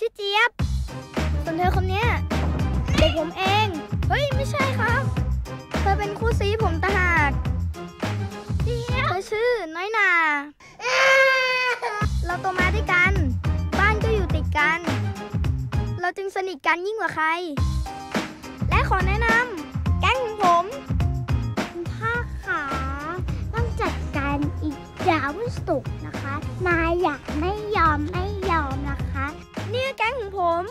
ชื่อเจี๊ยบ ส่วนเธอคนเนี้ยเด็กผมเอง เฮ้ย ไม่ใช่ครับ เธอเป็นคู่ซีผมต่างหากเธอชื่อน้อยนา เราโตมาด้วยกัน บ้านก็อยู่ติดกัน เราจึงสนิทกันยิ่งกว่าใคร และขอแนะนำแก๊งของผมคุณพ่อขาต้องจัดการอีกดาวสุกร์นะคะนายอยากไม่ยอมไม่ยอมนะคะ เนี่ยแก๊งของผม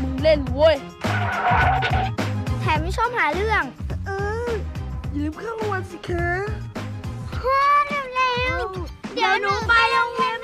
อยู่ใล่นเว้ย แถมยังชอบหาเรื่อง อย่าลืมข้างรางวัลสิคะ พ่อเร็วๆเดี๋ยวหนูไปโรงเรียนไม่ทัน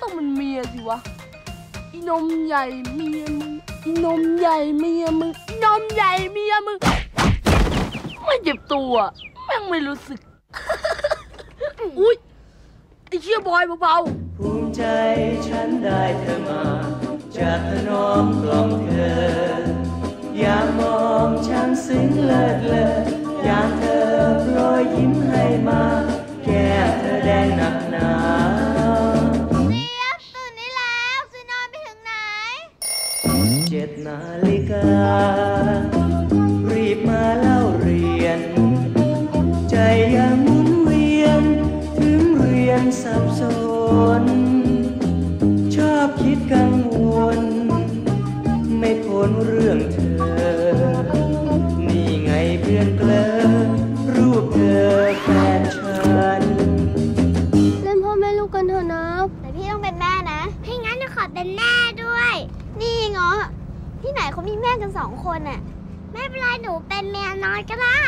ต้องเป็นเมียสิวะอีนมใหญ่เมียมึงอีนมใหญ่เมียมึงอีนมใหญ่เมียมึงไม่เจ็บตัวแม่งไม่รู้สึก อุ๊ยไอเชี่ยบอยเบาๆภูมิใจฉันได้เธอมาจะถนอมกล่อมเธอ อย่ามองฉันซึ้งเลิศเลอ จ็ดนาฬิกา รีบมาเล่าเรียน ใจยังหมุนเวียน ถึงเรียนสับสน ที่ไหนเขามีแม่กันสองคนน่ะไม่เป็นไรหนูเป็นเมียน้อยก็ได้